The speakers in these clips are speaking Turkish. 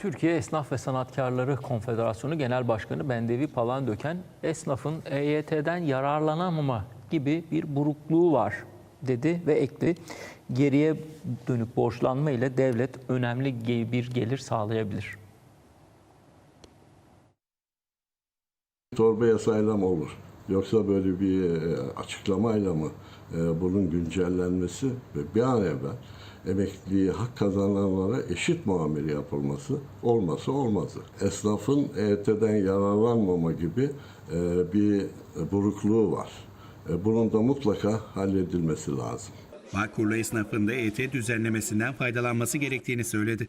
Türkiye Esnaf ve Sanatkarları Konfederasyonu Genel Başkanı Bendevi Palandöken, esnafın EYT'den yararlanamama gibi bir burukluğu var dedi ve ekli. Geriye dönük borçlanma ile devlet önemli bir gelir sağlayabilir. Torba yasayla mı olur? Yoksa böyle bir e, açıklamayla mı e, bunun güncellenmesi ve bir an evvel emekliliği hak kazananlara eşit muamele yapılması olması olmazı. Esnafın EYT'den yararlanmama gibi e, bir burukluğu var. E, Bunun da mutlaka halledilmesi lazım. Bağkurlu esnafında EYT düzenlemesinden faydalanması gerektiğini söyledi.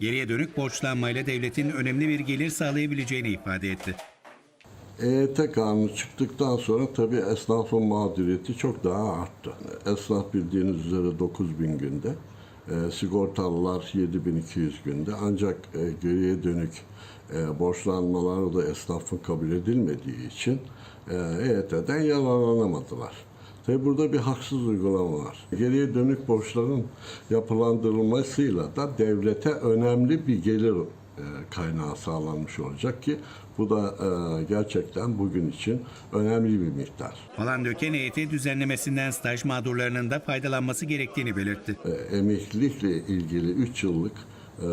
Geriye dönük borçlanmayla devletin önemli bir gelir sağlayabileceğini ifade etti. EYT kanunu çıktıktan sonra tabii esnafın mağduriyeti çok daha arttı. Esnaf bildiğiniz üzere 9 bin günde, e, sigortalılar 7200 günde ancak e, geriye dönük e, borçlanmalar da esnafın kabul edilmediği için e, EYT'den yararlanamadılar. Tabi burada bir haksız uygulama var. Geriye dönük borçların yapılandırılmasıyla da devlete önemli bir gelir kaynağı sağlanmış olacak ki bu da e, gerçekten bugün için önemli bir miktar. Falan Döken EYT düzenlemesinden staj mağdurlarının da faydalanması gerektiğini belirtti. E, Emeklilikle ilgili 3 yıllık e,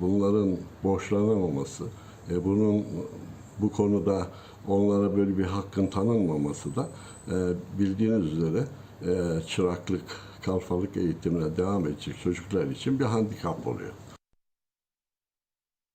bunların borçlanamaması, e, bunun bu konuda onlara böyle bir hakkın tanınmaması da e, bildiğiniz üzere e, çıraklık, kalfalık eğitimine devam edecek çocuklar için bir handikap oluyor.